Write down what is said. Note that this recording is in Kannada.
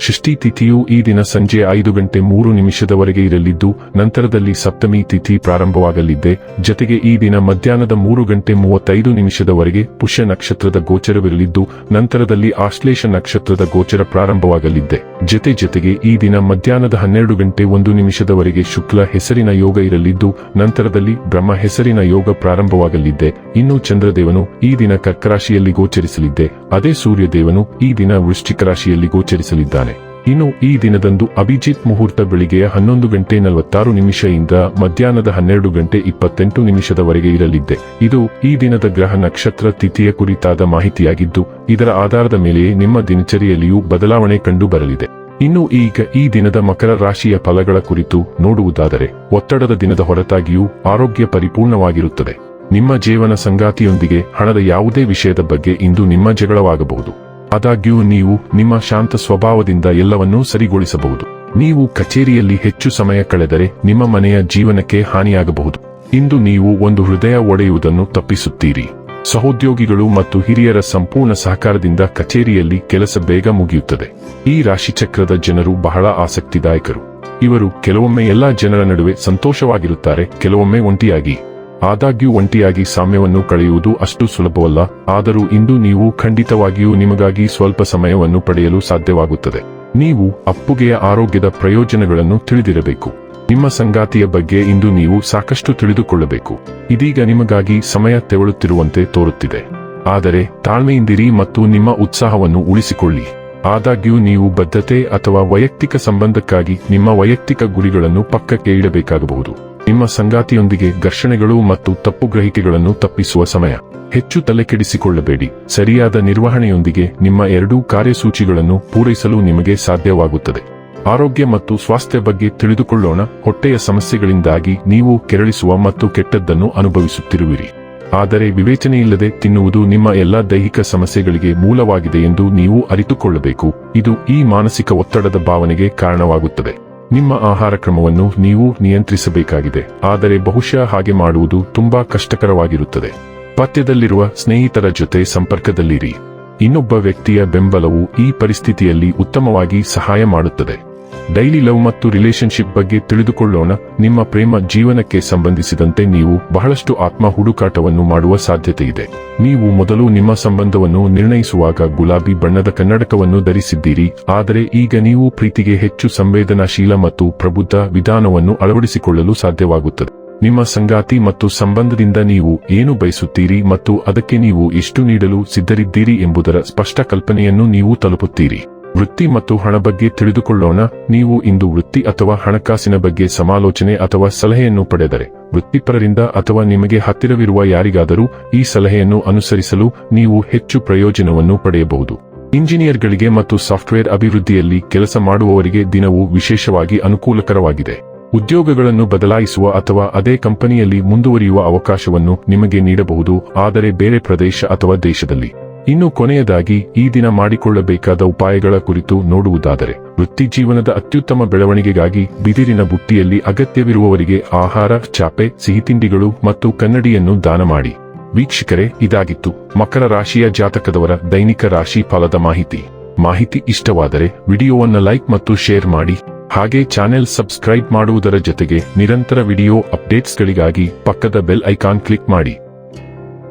ಷಷ್ಠಿ ತಿಥಿಯು ಈ ದಿನ ಸಂಜೆ ಐದು ಗಂಟೆ ಮೂರು ನಿಮಿಷದವರೆಗೆ ಇರಲಿದ್ದು, ನಂತರದಲ್ಲಿ ಸಪ್ತಮಿ ತಿಥಿ ಪ್ರಾರಂಭವಾಗಲಿದ್ದೆ. ಜತೆಗೆ ಈ ದಿನ ಮಧ್ಯಾಹ್ನದ ಮೂರು ಗಂಟೆ ಮೂವತ್ತೈದು ನಿಮಿಷದವರೆಗೆ ಪುಷ್ಯ ನಕ್ಷತ್ರದ ಗೋಚರವಿರಲಿದ್ದು, ನಂತರದಲ್ಲಿ ಆಶ್ಲೇಷ ನಕ್ಷತ್ರದ ಗೋಚರ ಪ್ರಾರಂಭವಾಗಲಿದ್ದೆ. ಜತೆ ಜತೆಗೆ ಈ ದಿನ ಮಧ್ಯಾಹ್ನದ ಹನ್ನೆರಡು ಗಂಟೆ ಒಂದು ನಿಮಿಷದವರೆಗೆ ಶುಕ್ಲ ಹೆಸರಿನ ಯೋಗ ಇರಲಿದ್ದು, ನಂತರದಲ್ಲಿ ಬ್ರಹ್ಮ ಹೆಸರಿನ ಯೋಗ ಪ್ರಾರಂಭವಾಗಲಿದ್ದೆ. ಇನ್ನು ಚಂದ್ರದೇವನು ಈ ದಿನ ಕರ್ಕರಾಶಿಯಲ್ಲಿ ಗೋಚರಿಸಲಿದ್ದೆ. ಅದೇ ಸೂರ್ಯದೇವನು ಈ ದಿನ ವೃಶ್ಚಿಕ ರಾಶಿಯಲ್ಲಿ ಗೋಚರಿಸಲಿದ್ದಾನೆ. ಇನ್ನು ಈ ದಿನದಂದು ಅಭಿಜಿತ್ ಮುಹೂರ್ತ ಬೆಳಿಗ್ಗೆಯ ಹನ್ನೊಂದು ಗಂಟೆ ನಲವತ್ತಾರು ನಿಮಿಷದಿಂದ ಮಧ್ಯಾಹ್ನದ ಹನ್ನೆರಡು ಗಂಟೆ ಇಪ್ಪತ್ತೆಂಟು ನಿಮಿಷದವರೆಗೆ ಇರಲಿದೆ ಇದು ಈ ದಿನದ ಗ್ರಹ ನಕ್ಷತ್ರ ತಿಥಿಯ ಕುರಿತಾದ ಮಾಹಿತಿಯಾಗಿದ್ದು, ಇದರ ಆಧಾರದ ಮೇಲೆಯೇ ನಿಮ್ಮ ದಿನಚರಿಯಲ್ಲಿಯೂ ಬದಲಾವಣೆ ಕಂಡು ಬರಲಿದೆ. ಇನ್ನು ಈಗ ಈ ದಿನದ ಮಕರ ರಾಶಿಯ ಫಲಗಳ ಕುರಿತು ನೋಡುವುದಾದರೆ, ಒತ್ತಡದ ದಿನದ ಹೊರತಾಗಿಯೂ ಆರೋಗ್ಯ ಪರಿಪೂರ್ಣವಾಗಿರುತ್ತದೆ. ನಿಮ್ಮ ಜೀವನ ಸಂಗಾತಿಯೊಂದಿಗೆ ಹಣದ ಯಾವುದೇ ವಿಷಯದ ಬಗ್ಗೆ ಇಂದು ನಿಮ್ಮ ಜಗಳವಾಗಬಹುದು. ಆದಾಗ್ಯೂ ನೀವು ನಿಮ್ಮ ಶಾಂತ ಸ್ವಭಾವದಿಂದ ಎಲ್ಲವನ್ನೂ ಸರಿಗೊಳಿಸಬಹುದು. ನೀವು ಕಚೇರಿಯಲ್ಲಿ ಹೆಚ್ಚು ಸಮಯ ಕಳೆದರೆ ನಿಮ್ಮ ಮನೆಯ ಜೀವನಕ್ಕೆ ಹಾನಿಯಾಗಬಹುದು. ಇಂದು ನೀವು ಒಂದು ಹೃದಯ ಒಡೆಯುವುದನ್ನು ತಪ್ಪಿಸುತ್ತೀರಿ. ಸಹೋದ್ಯೋಗಿಗಳು ಮತ್ತು ಹಿರಿಯರ ಸಂಪೂರ್ಣ ಸಹಕಾರದಿಂದ ಕಚೇರಿಯಲ್ಲಿ ಕೆಲಸ ಬೇಗ ಮುಗಿಯುತ್ತದೆ. ಈ ರಾಶಿಚಕ್ರದ ಜನರು ಬಹಳ ಆಸಕ್ತಿದಾಯಕರು. ಇವರು ಕೆಲವೊಮ್ಮೆ ಎಲ್ಲಾ ಜನರ ನಡುವೆ ಸಂತೋಷವಾಗಿರುತ್ತಾರೆ, ಕೆಲವೊಮ್ಮೆ ಒಂಟಿಯಾಗಿ. ಆದಾಗ್ಯೂ ಒಂಟಿಯಾಗಿ ಸಾಮ್ಯವನ್ನು ಕಳೆಯುವುದು ಅಷ್ಟು ಸುಲಭವಲ್ಲ, ಆದರೂ ಇಂದು ನೀವು ಖಂಡಿತವಾಗಿಯೂ ನಿಮಗಾಗಿ ಸ್ವಲ್ಪ ಸಮಯವನ್ನು ಪಡೆಯಲು ಸಾಧ್ಯವಾಗುತ್ತದೆ. ನೀವು ಅಪ್ಪುಗೆಯ ಆರೋಗ್ಯದ ಪ್ರಯೋಜನಗಳನ್ನು ತಿಳಿದಿರಬೇಕು. ನಿಮ್ಮ ಸಂಗಾತಿಯ ಬಗ್ಗೆ ಇಂದು ನೀವು ಸಾಕಷ್ಟು ತಿಳಿದುಕೊಳ್ಳಬೇಕು. ಇದೀಗ ನಿಮಗಾಗಿ ಸಮಯ ತೆವಳುತ್ತಿರುವಂತೆ ತೋರುತ್ತಿದೆ. ಆದರೆ ತಾಳ್ಮೆಯಿಂದಿರಿ ಮತ್ತು ನಿಮ್ಮ ಉತ್ಸಾಹವನ್ನು ಉಳಿಸಿಕೊಳ್ಳಿ. ಆದಾಗ್ಯೂ ನೀವು ಬದ್ಧತೆ ಅಥವಾ ವೈಯಕ್ತಿಕ ಸಂಬಂಧಕ್ಕಾಗಿ ನಿಮ್ಮ ವೈಯಕ್ತಿಕ ಗುರಿಗಳನ್ನು ಪಕ್ಕಕ್ಕೆ ಇಡಬೇಕಾಗಬಹುದು. ನಿಮ್ಮ ಸಂಗಾತಿಯೊಂದಿಗೆ ಘರ್ಷಣೆಗಳು ಮತ್ತು ತಪ್ಪು ಗ್ರಹಿಕೆಗಳನ್ನು ತಪ್ಪಿಸುವ ಸಮಯ. ಹೆಚ್ಚು ತಲೆಕೆಡಿಸಿಕೊಳ್ಳಬೇಡಿ. ಸರಿಯಾದ ನಿರ್ವಹಣೆಯೊಂದಿಗೆ ನಿಮ್ಮ ಎರಡೂ ಕಾರ್ಯಸೂಚಿಗಳನ್ನು ಪೂರೈಸಲು ನಿಮಗೆ ಸಾಧ್ಯವಾಗುತ್ತದೆ. ಆರೋಗ್ಯ ಮತ್ತು ಸ್ವಾಸ್ಥ್ಯ ಬಗ್ಗೆ ತಿಳಿದುಕೊಳ್ಳೋಣ. ಹೊಟ್ಟೆಯ ಸಮಸ್ಯೆಗಳಿಂದಾಗಿ ನೀವು ಕೆರಳಿಸುವ ಮತ್ತು ಕೆಟ್ಟದ್ದನ್ನು ಅನುಭವಿಸುತ್ತಿರುವಿರಿ. ಆದರೆ ವಿವೇಚನೆಯಿಲ್ಲದೆ ತಿನ್ನುವುದು ನಿಮ್ಮ ಎಲ್ಲಾ ದೈಹಿಕ ಸಮಸ್ಯೆಗಳಿಗೆ ಮೂಲವಾಗಿದೆ ಎಂದು ನೀವು ಅರಿತುಕೊಳ್ಳಬೇಕು. ಇದು ಈ ಮಾನಸಿಕ ಒತ್ತಡದ ಭಾವನೆಗೆ ಕಾರಣವಾಗುತ್ತದೆ. ನಿಮ್ಮ ಆಹಾರ ಕ್ರಮವನ್ನು ನೀವು ನಿಯಂತ್ರಿಸಬೇಕಾಗಿದೆ. ಆದರೆ ಬಹುಶಃ ಹಾಗೆ ಮಾಡುವುದು ತುಂಬಾ ಕಷ್ಟಕರವಾಗಿರುತ್ತದೆ. ಪಥ್ಯದಲ್ಲಿರುವ ಸ್ನೇಹಿತರ ಜೊತೆ ಸಂಪರ್ಕದಲ್ಲಿರಿ. ಇನ್ನೊಬ್ಬ ವ್ಯಕ್ತಿಯ ಬೆಂಬಲವು ಈ ಪರಿಸ್ಥಿತಿಯಲ್ಲಿ ಉತ್ತಮವಾಗಿ ಸಹಾಯ ಮಾಡುತ್ತದೆ. ಡೈಲಿ ಲವ್ ಮತ್ತು ರಿಲೇಶನ್ಶಿಪ್ ಬಗ್ಗೆ ತಿಳಿದುಕೊಳ್ಳೋಣ. ನಿಮ್ಮ ಪ್ರೇಮ ಜೀವನಕ್ಕೆ ಸಂಬಂಧಿಸಿದಂತೆ ನೀವು ಬಹಳಷ್ಟು ಆತ್ಮ ಹುಡುಕಾಟವನ್ನು ಮಾಡುವ ಸಾಧ್ಯತೆ ಇದೆ. ನೀವು ಮೊದಲು ನಿಮ್ಮ ಸಂಬಂಧವನ್ನು ನಿರ್ಣಯಿಸುವಾಗ ಗುಲಾಬಿ ಬಣ್ಣದ ಕನ್ನಡಕವನ್ನು ಧರಿಸಿದ್ದೀರಿ. ಆದರೆ ಈಗ ನೀವು ಪ್ರೀತಿಗೆ ಹೆಚ್ಚು ಸಂವೇದನಾಶೀಲ ಮತ್ತು ಪ್ರಬುದ್ಧ ವಿಧಾನವನ್ನು ಅಳವಡಿಸಿಕೊಳ್ಳಲು ಸಾಧ್ಯವಾಗುತ್ತದೆ. ನಿಮ್ಮ ಸಂಗಾತಿ ಮತ್ತು ಸಂಬಂಧದಿಂದ ನೀವು ಏನು ಬಯಸುತ್ತೀರಿ ಮತ್ತು ಅದಕ್ಕೆ ನೀವು ಎಷ್ಟು ನೀಡಲು ಸಿದ್ಧರಿದ್ದೀರಿ ಎಂಬುದರ ಸ್ಪಷ್ಟ ಕಲ್ಪನೆಯನ್ನು ನೀವು ತಲುಪುತ್ತೀರಿ. ವೃತ್ತಿ ಮತ್ತು ಹಣ ಬಗ್ಗೆ ತಿಳಿದುಕೊಳ್ಳೋಣ. ನೀವು ಇಂದು ವೃತ್ತಿ ಅಥವಾ ಹಣಕಾಸಿನ ಬಗ್ಗೆ ಸಮಾಲೋಚನೆ ಅಥವಾ ಸಲಹೆಯನ್ನು ಪಡೆದರೆ, ವೃತ್ತಿಪರರಿಂದ ಅಥವಾ ನಿಮಗೆ ಹತ್ತಿರವಿರುವ ಯಾರಿಗಾದರೂ ಈ ಸಲಹೆಯನ್ನು ಅನುಸರಿಸಲು ನೀವು ಹೆಚ್ಚು ಪ್ರಯೋಜನವನ್ನು ಪಡೆಯಬಹುದು. ಇಂಜಿನಿಯರ್ಗಳಿಗೆ ಮತ್ತು ಸಾಫ್ಟ್ವೇರ್ ಅಭಿವೃದ್ಧಿಯಲ್ಲಿ ಕೆಲಸ ಮಾಡುವವರಿಗೆ ದಿನವು ವಿಶೇಷವಾಗಿ ಅನುಕೂಲಕರವಾಗಿದೆ. ಉದ್ಯೋಗಗಳನ್ನು ಬದಲಾಯಿಸುವ ಅಥವಾ ಅದೇ ಕಂಪನಿಯಲ್ಲಿ ಮುಂದುವರಿಯುವ ಅವಕಾಶವನ್ನು ನಿಮಗೆ ನೀಡಬಹುದು, ಆದರೆ ಬೇರೆ ಪ್ರದೇಶ ಅಥವಾ ದೇಶದಲ್ಲಿ. ಇನ್ನು ಕೊನೆಯದಾಗಿ ಈ ದಿನ ಮಾಡಿಕೊಳ್ಳಬೇಕಾದ ಉಪಾಯಗಳ ಕುರಿತು ನೋಡುವುದಾದರೆ, ವೃತ್ತಿ ಜೀವನದ ಅತ್ಯುತ್ತಮ ಬೆಳವಣಿಗೆಗಾಗಿ ಬಿದಿರಿನ ಬುಟ್ಟಿಯಲ್ಲಿ ಅಗತ್ಯವಿರುವವರಿಗೆ ಆಹಾರ, ಚಾಪೆ ಸಿಹಿತಿಂಡಿಗಳು ಮತ್ತು ಕನ್ನಡಿಯನ್ನು ದಾನ ಮಾಡಿ. ವೀಕ್ಷಕರೇ, ಇದಾಗಿತ್ತು ಮಕರ ರಾಶಿಯ ಜಾತಕದವರ ದೈನಿಕ ರಾಶಿ ಫಲದ ಮಾಹಿತಿ. ಮಾಹಿತಿ ಇಷ್ಟವಾದರೆ ವಿಡಿಯೋವನ್ನು ಲೈಕ್ ಮತ್ತು ಶೇರ್ ಮಾಡಿ. ಹಾಗೆ ಚಾನೆಲ್ ಸಬ್ಸ್ಕ್ರೈಬ್ ಮಾಡುವುದರ ಜೊತೆಗೆ ನಿರಂತರ ವಿಡಿಯೋ ಅಪ್ಡೇಟ್ಸ್ಗಳಿಗಾಗಿ ಪಕ್ಕದ ಬೆಲ್ ಐಕಾನ್ ಕ್ಲಿಕ್ ಮಾಡಿ.